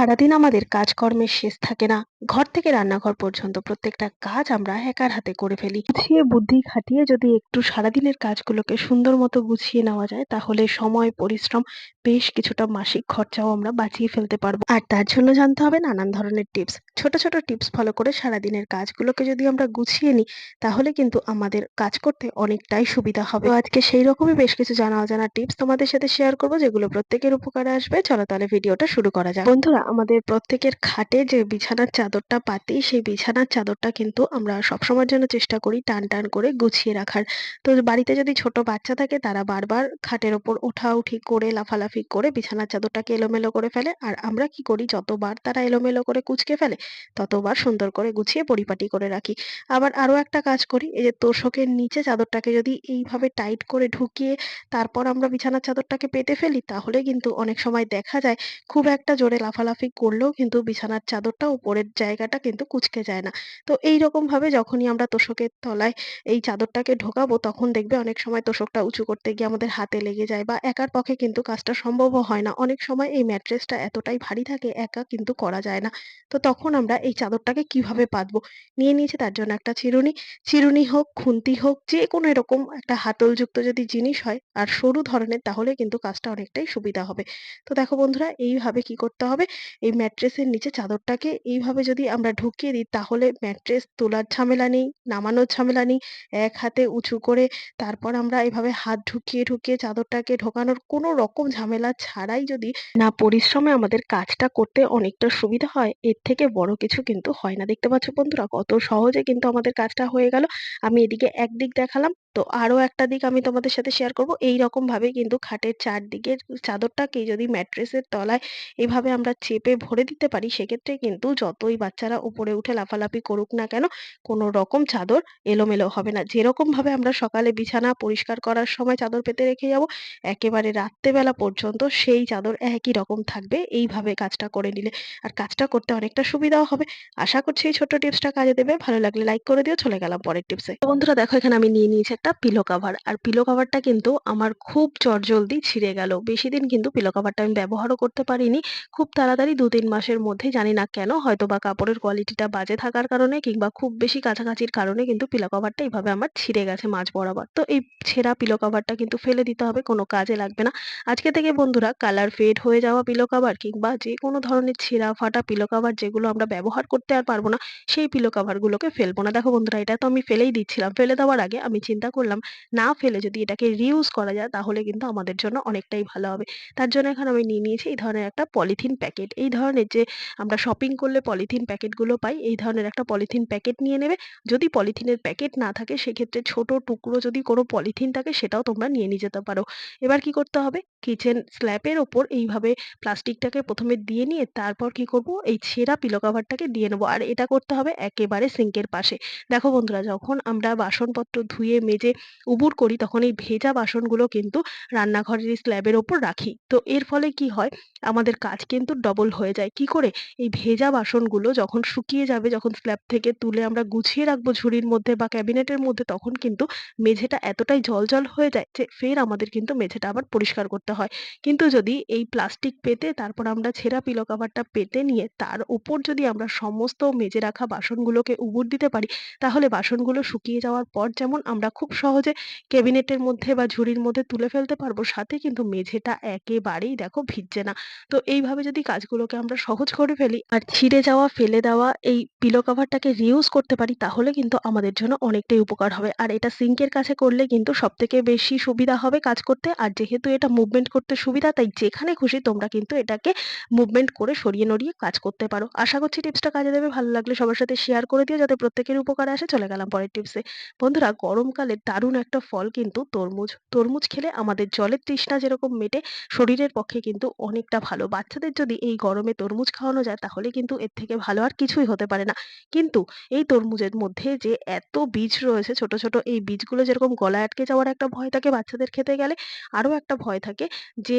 সারাদিন আমাদের কাজকর্মের শেষ থাকে না। ঘর থেকে রান্নাঘর পর্যন্ত প্রত্যেকটা কাজ আমরা একার হাতে করে ফেলি। গুছিয়ে বুদ্ধি খাটিয়ে যদি একটু সারাদিনের কাজগুলোকে সুন্দর মতো গুছিয়ে নেওয়া যায়, তাহলে সময়, পরিশ্রম, বেশ কিছুটা মাসিক খরচাও আমরা বাঁচিয়ে ফেলতে পারব। আর তার জন্য জানতে হবে নানান ধরনের টিপস। ছোট ছোট টিপস ফলো করে সারাদিনের কাজগুলোকে যদি আমরা গুছিয়ে নিই, তাহলে কিন্তু আমাদের কাজ করতে অনেকটাই সুবিধা হবে। আজকে সেই রকমই বেশ কিছু জানা অজানা টিপস তোমাদের সাথে শেয়ার করব, যেগুলো প্রত্যেকের উপকারে আসবে। চলো তাহলে ভিডিওটা শুরু করা যাক। বন্ধুরা, আমাদের প্রত্যেকের খাটে যে বিছানার চাদরটা পাতি, সেই বিছানার চাদরটা কিন্তু আমরা সবসময়ের জন্য চেষ্টা করি টান টান করে গুছিয়ে রাখার। তো বাড়িতে যদি ছোট বাচ্চা থাকে তারা বারবার খাটের ওপর ওঠা উঠি করে, লাফালাফি করে বিছানার চাদরটাকে এলোমেলো করে ফেলে। আর আমরা কি করি, যতবার তারা এলোমেলো করে কুচকে ফেলে, ততবার সুন্দর করে গুছিয়ে পরিপাটি করে রাখি। আবার আরও একটা কাজ করি, এই যে তোষকের নিচে চাদরটাকে যদি এইভাবে টাইট করে ঢুকিয়ে তারপর আমরা বিছানার চাদরটাকে পেতে ফেলি, তাহলে কিন্তু অনেক সময় দেখা যায় খুব একটা জোরে লাফালাফি করলেও কিন্তু বিছানার চাদরটা উপরের জায়গাটা কিন্তু কুঁচকে যায় না। তো এইরকম ভাবে যখনই আমরা তোষকের তলায় এই চাদরটাকে ঢোকাবো, তখন দেখবে অনেক সময় তোষকটা উঁচু করতে গিয়ে আমাদের হাতে লেগে যায় বা একার পক্ষে কিন্তু কাজটা সম্ভবও হয় না। অনেক সময় এই ম্যাট্রেসটা এতটাই ভারী থাকে, একা কিন্তু করা যায় না। তো তখন আমরা এই চাদরটাকে কীভাবে পাতবো? নিয়ে নিয়েছি তার জন্য একটা চিরুনি। চিরুনি হোক, খুন্তি হোক যে কোনো এরকম একটা হাতলযুক্ত যদি জিনিস হয় আর সরু ধরনের, তাহলে কিন্তু কাজটা অনেকটাই সুবিধা হবে। তো দেখো বন্ধুরা, এইভাবে কি করতে হবে? এই ম্যাট্রেসের নিচে চাদরটাকে এইভাবে যদি আমরা ঢুকিয়ে দিই, তাহলে ম্যাট্রেস তোলার ঝামেলা নেই, নামানোর ঝামেলা নেই, এক হাতে উঁচু করে তারপর আমরা এভাবে হাত ঢুকিয়ে ঢুকিয়ে চাদরটাকে ঢোকানোর কোনো রকম ঝামেলা ছাড়াই যদি না, পরিশ্রমে আমাদের কাজটা করতে অনেকটা সুবিধা হয়। এর থেকে বড় কিছু কিন্তু হয় না। দেখতে পাচ্ছ বন্ধুরা, কত সহজে কিন্তু আমাদের কাজটা হয়ে গেল। আমি এদিকে একদিক দেখালাম তো আরও একটা দিক আমি তোমাদের সাথে শেয়ার করব। এই রকম ভাবে কিন্তু খাটের চারদিকের চাদরটাকে যদি ম্যাট্রেসের তলায় এভাবে আমরা চেপে ভরে দিতে পারি, সেক্ষেত্রে কিন্তু যতই বাচ্চারা উপরে উঠে লাফালাফি করুক না কেন, কোনো রকম চাদর এলোমেলো হবে না। যেরকমভাবে আমরা সকালে বিছানা পরিষ্কার করার সময় চাদর পেতে রেখে যাব, একেবারে রাত্রেবেলা পর্যন্ত সেই চাদর একই রকম থাকবে। এইভাবে কাজটা করে নিলে আর কাজটা করতে অনেকটা সুবিধাও হবে। আশা করছি এই ছোট্ট টিপসটা কাজে দেবে। ভালো লাগলে লাইক করে দিও। চলে গেলাম পরের টিপসে। বন্ধুরা, দেখো এখানে আমি নিয়ে নিয়েছি একটা পিলো কাভার আর পিলো কাভারটা কিন্তু আমার খুব চটজলদি ছিঁড়ে গেল। বেশি দিন কিন্তু পিলো কাভারটা আমি ব্যবহারও করতে পারিনি। খুব তাড়াতাড়ি দু তিন মাসের মধ্যে, জানি না কেন হয়তো বা কাপড়ের কোয়ালিটিটা বাজে থাকার কারণে কিংবা খুব বেশি কাছাকাছির কারণে কিন্তু পিলো কাভারটা এইভাবে আমার ছিঁড়ে গেছে মাঝ বরাবর। তো এই ছেঁড়া পিলো কাভারটা কিন্তু ফেলে দিতে হবে, কোনো কাজে লাগবে না। আজকে থেকে বন্ধুরা কালার ফেড হয়ে যাওয়া পিলো কাভার কিংবা যে কোনো ধরনের ছেঁড়া ফাটা পিলো কাভার যেগুলো আমরা ব্যবহার করতে আর পারব না, সেই পিলো কাভারগুলোকে ফেলব না। দেখো বন্ধুরা, এটা তো আমি ফেলেই দিচ্ছিলাম। ফেলে দেওয়ার আগে আমি চিন্তা করলাম, না ফেলে যদি এটাকে রিউজ করা যায়, তাহলে কিন্তু আমাদের জন্য অনেকটাই ভালো হবে। তার জন্য এখানে আমি নিয়ে নিয়েছি এই ধরনের একটা পলিথিন প্যাকেট এই ধরনের যে আমরা শপিং করলে পলিথিন প্যাকেটগুলো পাই, এই ধরনের একটা পলিথিন প্যাকেট নিয়ে নেবে। যদি পলিথিনের প্যাকেট না থাকে, সেক্ষেত্রে ছোট টুকরো যদি কোনো পলিথিন থাকে, সেটাও তোমরা নিয়ে নিয়ে যেতে পারো। এবার কি করতে হবে? কিচেন স্ল্যাপের ওপর এইভাবে প্লাস্টিকটাকে প্রথমে দিয়ে নিয়ে, তারপর কি করব? এই ছেঁড়া পিলো কাভারটাকে দিয়ে নেব। আর এটা করতে হবে একেবারে সিঙ্কের পাশে। দেখো বন্ধুরা, যখন আমরা বাসনপত্র ধুয়ে, মেজে উবুর করি তখন এই ভেজা বাসনগুলো কিন্তু রান্নাঘরের স্ল্যাবের ওপর রাখি। তো এর ফলে কি হয়, আমাদের কাজ কিন্তু ডবল হয়ে যায়। কি করে? এই ভেজা বাসনগুলো যখন শুকিয়ে যাবে, যখন স্ল্যাব থেকে তুলে আমরা গুছিয়ে রাখব ঝুড়ির মধ্যে বা ক্যাবিনেটের মধ্যে, তখন কিন্তু মেঝেটা এতটাই জলজল হয়ে যায় যে ফের আমাদের কিন্তু মেঝেটা আবার পরিষ্কার করতে হয়। কিন্তু যদি এই প্লাস্টিক পেতে, তারপর আমরা ছেঁড়া পিলো কাভারটা পেতে নিয়ে, তার উপর যদি আমরা সমস্ত মেজে রাখা বাসনগুলোকে উবুর দিতে পারি, তাহলে বাসনগুলো শুকিয়ে যাওয়ার পর যেমন আমরা খুব সহজে ক্যাবিনেটের মধ্যে বা ঝুড়ির মধ্যে তুলে ফেলতে পারব। সাথে কিন্তু মেঝেটা একেবারেই দেখো ভিজছে না। তো এইভাবে যদি কাজগুলোকে আমরা সহজ করে ফেলি আর ছিঁড়ে যাওয়া, ফেলে দেওয়া এই পিলো কাভারটাকে রিউজ করতে পারি, তাহলে কিন্তু আমাদের জন্য অনেকটাই উপকার হবে। আর এটা সিঙ্কের কাছে করলে কিন্তু সব থেকে বেশি সুবিধা হবে কাজ করতে। আর যেহেতু এটা মুভমেন্ট করতে সুবিধা, তাই যেখানে খুশি তোমরা কিন্তু এটাকে মুভমেন্ট করে সরিয়ে নড়িয়ে কাজ করতে পারো। আশা করছি টিপসটা কাজে দেবে, ভালো লাগলে সবার সাথে শেয়ার করে দিও যাতে প্রত্যেকের উপকারে আসে। চলে গেলাম পরের টিপসে বন্ধুরা, গরমকালে দারুণ একটা ফল কিন্তু তরমুজ। তরমুজ খেলে আমাদের জলের তৃষ্ণা যেরকম মেটে, শরীরের পক্ষে কিন্তু অনেকটা ভালো। বাচ্চাদের যদি এই গরমে তরমুজ খাওয়ানো যায়, তাহলে কিন্তু এর থেকে ভালো আর কিছুই হতে পারে না। কিন্তু এই তরমুজের মধ্যে যে এত বীজ রয়েছে, ছোট ছোট এই বীজগুলো যেরকম গলায় আটকে যাওয়ার একটা ভয় থাকে বাচ্চাদের খেতে গেলে আরও একটা ভয় থাকে যে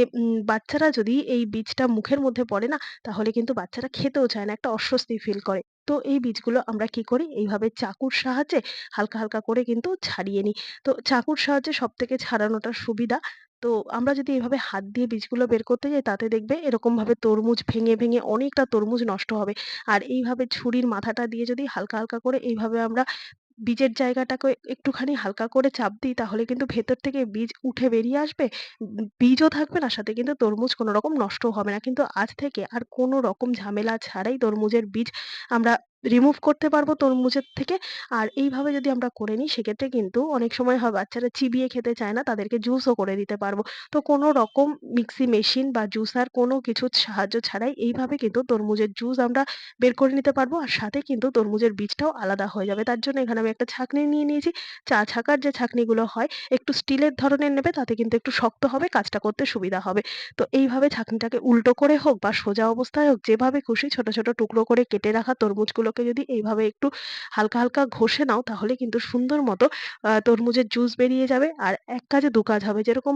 বাচ্চারা যদি এই বীজটা মুখের মধ্যে পড়ে না, তাহলে কিন্তু বাচ্চারা খেতেও চায় না, একটা অস্বস্তি ফিল করে। তো এই বীজগুলো আমরা কি করি? এইভাবে চাকুর সাহায্যে হালকা হালকা করে কিন্তু ছাড়িয়ে নিই। তো চাকুর সাহায্যে সব থেকে ছাড়ানোটা সুবিধা। তো আমরা যদি এভাবে হাত দিয়ে বীজগুলো বের করতে যাই তাতে দেখবে এরকমভাবে তরমুজ ভেঙে, ভেঙে অনেকটা তরমুজ নষ্ট হবে। আর এইভাবে ছুরির মাথাটা দিয়ে যদি হালকা, হালকা করে এইভাবে আমরা বীজের জায়গাটাকে একটুখানি হালকা করে চাপ দিই, তাহলে কিন্তু ভেতর থেকে বীজ উঠে বেরিয়ে আসবে। বীজও থাকবে না, সাথে কিন্তু তরমুজ কোনো রকম নষ্ট হবে না। কিন্তু আজ থেকে আর কোনো রকম ঝামেলা ছাড়াই তরমুজের বীজ আমরা রিমুভ করতে পারব তরমুজের থেকে। আর এইভাবে যদি আমরা করে নিই সেক্ষেত্রে কিন্তু অনেক সময় হয় বাচ্চারা চিবিয়ে খেতে চায় না, তাদেরকে জুসও করে দিতে পারব। তো কোনো রকম মিক্সি মেশিন বা জুসার কোনো কিছুর সাহায্য ছাড়াই এইভাবে কিন্তু তরমুজের জুস আমরা বের করে নিতে পারব। আর সাথে কিন্তু তরমুজের বীজটাও আলাদা হয়ে যাবে। তার জন্য এখানে আমি একটা ছাঁকনি নিয়ে নিয়েছি। চা ছাঁকার যে ছাঁকনিগুলো হয় একটু স্টিলের ধরনের নেবে তাতে কিন্তু একটু শক্ত হবে, কাজটা করতে সুবিধা হবে। তো এইভাবে ছাঁকনিটাকে উল্টো করে হোক বা সোজা অবস্থায় হোক যেভাবে খুশি ছোট, ছোট টুকরো করে কেটে রাখা তরমুজগুলোকে যদি এইভাবে একটু হালকা, হালকা ঘষে নাও তাহলে কিন্তু সুন্দর মতো তরমুজের জুস বেরিয়ে যাবে। আর এক কাজে দু কাজ হবে। যেরকম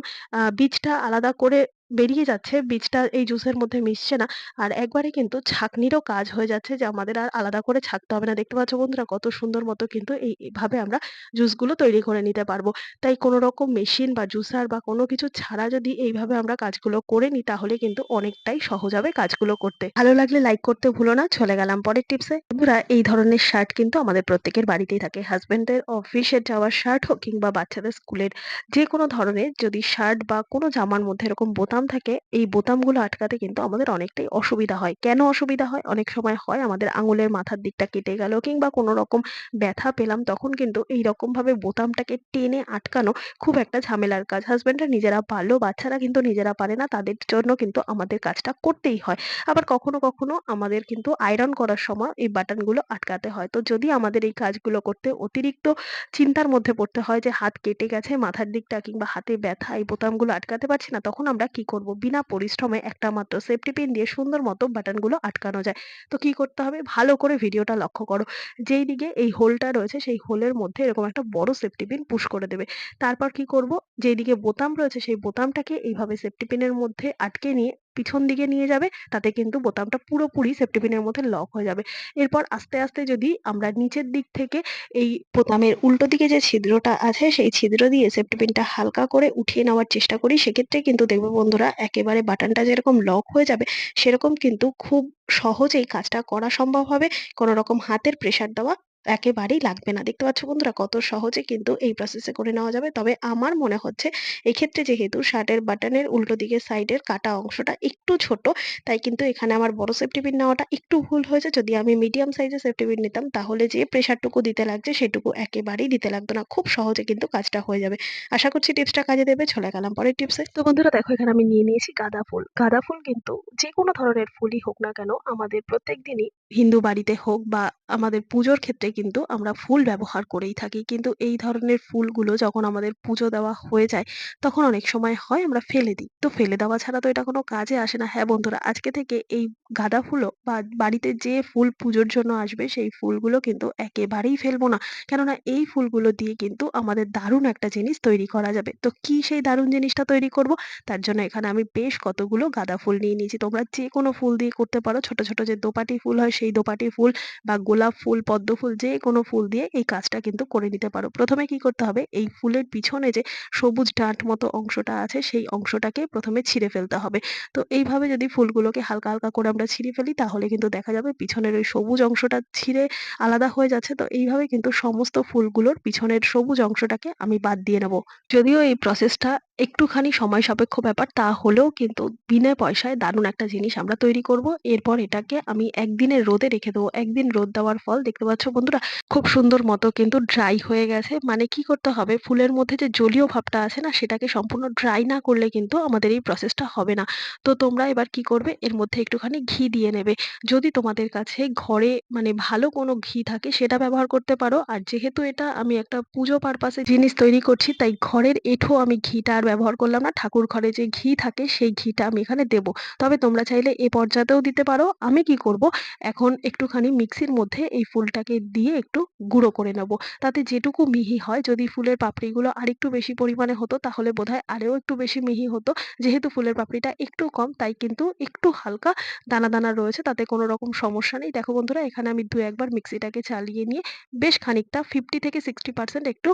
বীজটা আলাদা করে বেরিয়ে যাচ্ছে, বীজটা এই জুসের মধ্যে মিশছে না। আর একবারে কিন্তু ছাঁকনিরও কাজ হয়ে যাচ্ছে যে আমাদের আর আলাদা করে ছাঁকতে হবে না। দেখতে পাচ্ছ বন্ধুরা কত সুন্দর মতো কিন্তু এই এভাবে আমরা জুসগুলো তৈরি করে নিতে পারব। তাই কোনো রকম মেশিন বা জুসার বা কোনো কিছু ছাড়া যদি এইভাবে আমরা কাজগুলো করে নিই তাহলে কিন্তু অনেকটাই সহজ হবে কাজগুলো করতে। ভালো লাগলে লাইক করতে ভুলো না। চলে গেলাম পরের টিপসে। বন্ধুরা এই ধরনের শার্ট কিন্তু আমাদের প্রত্যেকের বাড়িতেই থাকে। হাসব্যান্ডের অফিসে যাওয়ার শার্ট হোক কিংবা বাচ্চাদের স্কুলের যেকোনো ধরনের যদি শার্ট বা কোনো জামার মধ্যে এরকম বোতাম থাকে, এই বোতামগুলো আটকাতে কিন্তু আমাদের অনেকটাই অসুবিধা হয়। কেন অসুবিধা হয়? অনেক সময় হয় আমাদের আঙুলের মাথার দিকটা কেটে গেল কিংবা কোনো রকম ব্যথা পেলাম তখন কিন্তু এই এইরকমভাবে বোতামটাকে টেনে আটকানো খুব একটা ঝামেলার কাজ। হাসব্যান্ডরা নিজেরা পারলেও বাচ্চারা কিন্তু নিজেরা পারে না। তাদের জন্য কিন্তু আমাদের কাজটা করতেই হয়। আবার কখনো, কখনো আমাদের কিন্তু আয়রন করার সময় এই বাটনগুলো আটকাতে হয়। তো যদি আমাদের এই কাজগুলো করতে অতিরিক্ত চিন্তার মধ্যে পড়তে হয় যে হাত কেটে গেছে মাথার দিকটা কিংবা হাতে ব্যথা এই বোতামগুলো আটকাতে পারছি না, তখন আমরা কি করব? বিনা পরিশ্রমে একটা মাত্র সেফটি পিন দিয়ে সুন্দর মতো বাটনগুলো আটকানো যায়। তো কি করতে হবে? ভালো করে ভিডিওটা লক্ষ্য করো। যেই দিকে এই হোলটা রয়েছে, সেই হোলের মধ্যে এরকম একটা বড় সেফটি পিন পুশ করে দেবে। তারপর কি করব? যেদিকে বোতাম রয়েছে, সেই বোতামটাকে এইভাবে সেফটি পিনের মধ্যে আটকে নিয়ে পিছন দিকে নিয়ে যাবে। তাতে কিন্তু বোতামটা পুরোপুরি সেফটি পিনের মধ্যে লক হয়ে যাবে। এরপর আস্তে, আস্তে যদি আমরা নিচের দিক থেকে এই বোতামের উল্টো দিকে যে ছিদ্রটা আছে সেই ছিদ্র দিয়ে সেফটি পিনটা হালকা করে উঠিয়ে নেওয়ার চেষ্টা করি। সেক্ষেত্রে কিন্তু দেখবে বন্ধুরা একেবারে বাটনটা যেরকম লক হয়ে যাবে সেরকম কিন্তু খুব সহজেই কাজটা করা সম্ভব হবে। কোনো রকম হাতের প্রেশার দেওয়া একেবারেই লাগবে না। দেখতে পাচ্ছ বন্ধুরা কত সহজে কিন্তু এই প্রসেসে করে নেওয়া যাবে। তবে আমার মনে হচ্ছে এক্ষেত্রে যেহেতু শার্টের বাটনের উল্টো দিকের সাইডের কাটা অংশটা একটু ছোট, তাই কিন্তু এখানে আমার বড় সেফটি পিন নেওয়াটা একটু ভুল হয়েছে। যদি আমি মিডিয়াম সাইজের সেফটি পিন নিতাম তাহলে যে প্রেশারটুকু দিতে লাগছে সেটুকু একেবারেই দিতে লাগতো না। খুব সহজে কিন্তু কাজটা হয়ে যাবে। আশা করছি টিপসটা কাজে দেবে। চলে গেলাম পরের টিপসে। তো বন্ধুরা দেখো এখানে আমি নিয়ে নিয়েছি গাঁদা ফুল। গাঁদা ফুল কিন্তু যে কোনো ধরনের ফুলই হোক না কেন আমাদের প্রত্যেক দিনই হিন্দু বাড়িতে হোক বা আমাদের পুজোর ক্ষেত্রে কিন্তু আমরা ফুল ব্যবহার করেই থাকি। কিন্তু এই ধরনের ফুলগুলো যখন আমাদের পুজো দেওয়া হয়ে যায়, তখন অনেক সময় হয় আমরা ফেলে দিই। তো ফেলে দেওয়া ছাড়া তো এটা কোনো কাজে আসে না। হ্যাঁ বন্ধুরা, আজকে থেকে এই গাঁদা ফুলও বা বাড়িতে যে ফুল পুজোর জন্য আসবে সেই ফুলগুলো কিন্তু একেবারেই ফেলব না। কেননা এই ফুলগুলো দিয়ে কিন্তু আমাদের দারুণ একটা জিনিস তৈরি করা যাবে। তো কি সেই দারুণ জিনিসটা তৈরি করব? তার জন্য এখানে আমি বেশ কতগুলো গাঁদা ফুল নিয়ে নিয়েছি। তোমরা যে কোনো ফুল দিয়ে করতে পারো। ছোট, ছোট যে দোপাটি ফুল হয় সেই দোপাটি ফুল বা গোলাপ ফুল, পদ্ম ফুল যে কোনো ফুল দিয়ে এই কাজটা কিন্তু করে নিতে পারো। ১ম এ কি করতে হবে? এই ফুলের পিছনে যে সবুজ ডাঁট মতো অংশটা আছে সেই অংশটাকে প্রথমে ছিঁড়ে ফেলতে হবে। তো এইভাবে যদি ফুলগুলোকে হালকা, হালকা করে আমরা ছিঁড়ে ফেলি তাহলে কিন্তু দেখা যাবে পিছনের ওই সবুজ অংশটা ছিঁড়ে আলাদা হয়ে যাচ্ছে। তো এইভাবে কিন্তু সমস্ত ফুলগুলোর পিছনের সবুজ অংশটাকে আমি বাদ দিয়ে নেব। যদিও এই প্রসেসটা একটুখানি সময় সাপেক্ষ ব্যাপার, তা হলেও কিন্তু বিনা পয়সায় দারুণ একটা জিনিস আমরা তৈরি করব। এরপর এটাকে আমি একদিনের রোদে রেখে দেবো। একদিন রোদ দেওয়ার ফল দেখতে পাচ্ছ বন্ধুরা, খুব সুন্দর মতো কিন্তু ড্রাই হয়ে গেছে। মানে কি করতে হবে, ফুলের মধ্যে যে জলীয় ভাবটা আছে না, সেটাকে সম্পূর্ণ ড্রাই না করলে কিন্তু আমাদের এই প্রসেসটা হবে না। তো তোমরা এবার কি করবে, এর মধ্যে একটুখানি ঘি দিয়ে নেবে। যদি তোমাদের কাছে ঘরে মানে ভালো কোনো ঘি থাকে, সেটা ব্যবহার করতে পারো। আর যেহেতু এটা আমি একটা পুজো পারপাসে জিনিস তৈরি করছি, তাই ঘরের এঁঠো আমি ঘিটা ব্যবহার করলাম না। ঠাকুর ঘরে যে ঘি থাকে সেই ঘিটা আমি এখানে দেব। তবে তোমরা চাইলে এ পর্যায়েও দিতে পারো। আমি কি করব এখন একটুখানি মিক্সির মধ্যে এই ফুলটাকে দিয়ে একটু গুঁড়ো করে নেব। তাতে যেটুকু মিহি হয় যদি ফুলের পাপড়িগুলো আরেকটু বেশি পরিমাণে হতো তাহলে বোধহয় আরও একটু বেশি মিহি হতো। যেহেতু ফুলের পাপড়িটা একটু কম তাই কিন্তু একটু হালকা দানা, দানা রয়েছে তাতে কোনো রকম সমস্যা নেই। দেখো বন্ধুরা এখানে আমি দু একবার মিক্সিটাকে চালিয়ে নিয়ে বেশ খানিকটা 50 থেকে 60% একটু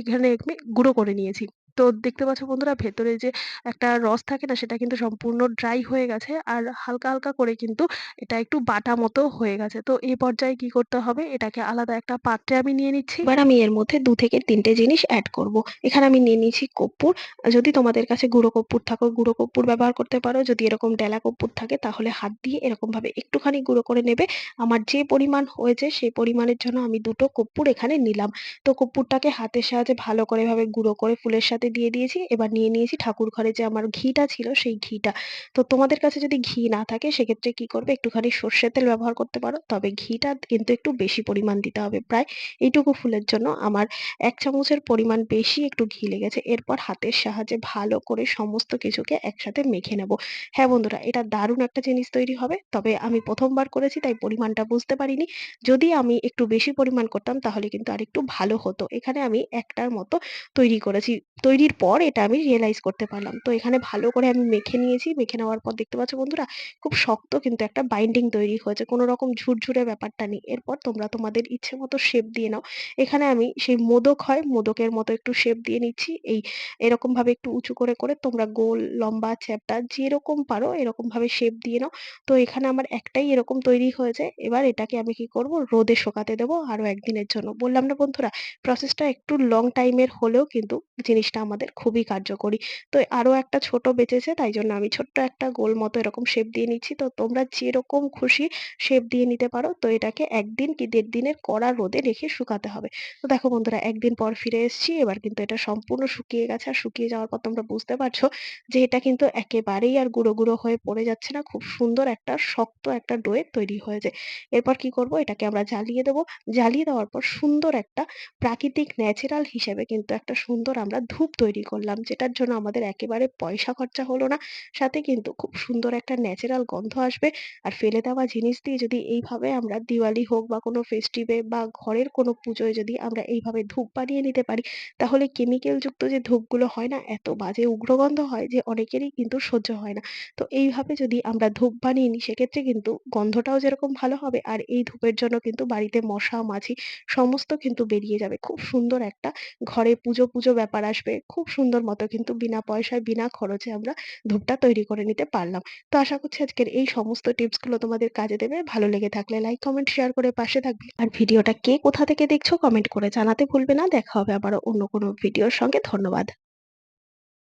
এখানে আমি গুঁড়ো করে নিয়েছি। তো দেখতে পাচ্ছ বন্ধুরা ভেতরে যে একটা রস থাকে না সেটা কিন্তু সম্পূর্ণ ড্রাই হয়ে গেছে আর হালকা, হালকা করে কিন্তু এটা একটু বাটা মতো হয়ে গেছে। তো এই পর্যায়ে কি করতে হবে এটাকে আলাদা একটা পাত্রে আমি নিয়ে নিচ্ছি। এবার আমি এর মধ্যে দু থেকে তিনটে জিনিস অ্যাড করব। এখানে আমি নিয়ে নিয়েছি কর্পূর। যদি তোমাদের কাছে গুঁড়ো কর্পূর থাকো গুঁড়ো কর্পূর ব্যবহার করতে পারো। যদি এরকম ডেলা কর্পূর থাকে তাহলে হাত দিয়ে এরকমভাবে একটুখানি গুঁড়ো করে নেবে। আমার যে পরিমাণ হয়েছে সেই পরিমাণের জন্য আমি দুটো কর্পূর এখানে নিলাম। তো কর্পূরটাকে হাতের সাহায্যে ভালো করে এভাবে গুঁড়ো করে ফুলের সাথে দিয়ে দিয়েছি। এবার নিয়ে নিয়েছি ঠাকুর ঘরে যে আমার ঘিটা ছিল সেই ঘিটা। তো তোমাদের কাছে যদি ঘি না থাকে সেক্ষেত্রে কি করবে একটুখানি সর্ষের তেল ব্যবহার করতে পারো। তবে ঘিটা কিন্তু একটু বেশি পরিমাণ দিতে হবে। প্রায় এইটুকু ফুলের জন্য আমার এক চামচের পরিমাণ বেশি একটু ঘি লেগেছে। এরপর হাতের সাহায্যে ভালো করে সমস্ত কিছুকে একসাথে মেখে নেব। হ্যাঁ বন্ধুরা, এটা দারুণ একটা জিনিস তৈরি হবে। তবে আমি প্রথমবার করেছি, তাই পরিমাণটা বুঝতে পারিনি। যদি আমি একটু বেশি পরিমাণ করতাম তাহলে কিন্তু আরেকটু ভালো হতো। এখানে আমি একটার মতো তৈরি করেছি। তৈরির পর এটা আমি রিয়ালাইজ করতে পারলাম। তো এখানে ভালো করে আমি মেখে নিয়েছি। মেখে নেওয়ার পর দেখতে পাচ্ছ বন্ধুরা খুব শক্ত কিন্তু একটা বাইন্ডিং তৈরি হয়েছে। কোনো রকম ঝুরঝুরে ব্যাপারটা নেই। এরপর তোমরা তোমাদের ইচ্ছে মতো শেপ দিয়ে নাও। এখানে আমি সেই মোদক হয় মোদকের মতো একটু শেপ দিয়ে নিচ্ছি। এই এরকমভাবে একটু উঁচু করে, করে তোমরা গোল, লম্বা, চ্যাপ্টা যেরকম পারো এরকমভাবে শেপ দিয়ে নাও। তো এখানে আমার একটাই এরকম তৈরি হয়েছে। এবার এটাকে আমি কি করব রোদে শোকাতে দেবো আরও একদিনের জন্য। বললাম না বন্ধুরা প্রসেসটা একটু লং টাইমের হলেও কিন্তু জিনিসটা আমাদের খুবই কার্যকরী। তো আরও একটা ছোট বেঁচেছে তাই জন্য আমি ছোট্ট একটা গোল মতো এরকম শেপ দিয়ে নিচ্ছি। তো তোমরা যেরকম খুশি শেপ দিয়ে নিতে পারো। তো এটাকে একদিন কি দেড় দিনের কড়া রোদে রেখে শুকাতে হবে। তো দেখো বন্ধুরা একদিন পর ফিরে এসেছি। এবার কিন্তু এটা সম্পূর্ণ শুকিয়ে গেছে। আর শুকিয়ে যাওয়ার পর তোমরা বুঝতে পারছ যে এটা কিন্তু একেবারেই আর গুঁড়ো, গুঁড়ো হয়ে পড়ে যাচ্ছে না। খুব সুন্দর একটা শক্ত একটা ডোয়ে তৈরি হয়েছে। এরপর কি করব এটাকে আমরা জ্বালিয়ে দেবো জ্বালিয়ে দেওয়ার পর সুন্দর একটা প্রাকৃতিক ন্যাচারাল হিসেবে কিন্তু একটা সুন্দর আমরা ধূপ তৈরি করলাম। যেটার জন্য আমাদের একেবারে পয়সা খরচা হলো না। সাথে কিন্তু খুব সুন্দর একটা ন্যাচারাল গন্ধ আসবে। আর ফেলে দেওয়া জিনিস দিয়ে যদি এইভাবে আমরা দিওয়ালি হোক বা কোনো ফেস্টিভে বা ঘরের কোনো পুজোয় যদি আমরা এইভাবে ধূপ বানিয়ে নিতে পারি, তাহলে কেমিক্যাল যুক্ত যে ধূপগুলো হয় না এত বাজে উগ্র গন্ধ হয় যে অনেকেরই কিন্তু সহ্য হয় না। তো এইভাবে যদি আমরা ধূপ বানিয়ে নিই সেক্ষেত্রে কিন্তু গন্ধটাও যেরকম ভালো হবে আর এই ধূপের জন্য কিন্তু বাড়িতে মশা, মাছি সমস্ত কিন্তু বেরিয়ে যাবে। খুব সুন্দর একটা ঘরে পুজো, পুজো ব্যাপার আসবে। খুব সুন্দর মতো কিন্তু বিনা পয়সায় বিনা খরচে আমরা ধূপটা তৈরি করে নিতে পারলাম। তো আশা করছি আজকের এই সমস্ত টিপসগুলো তোমাদের কাজে দেবে। ভালো লেগে থাকলে লাইক, কমেন্ট, শেয়ার করে পাশে থাকবে। আর ভিডিওটা কে কোথা থেকে দেখছ কমেন্ট করে জানাতে ভুলবে না। দেখা হবে আবারও অন্য কোনো ভিডিওর সঙ্গে। ধন্যবাদ।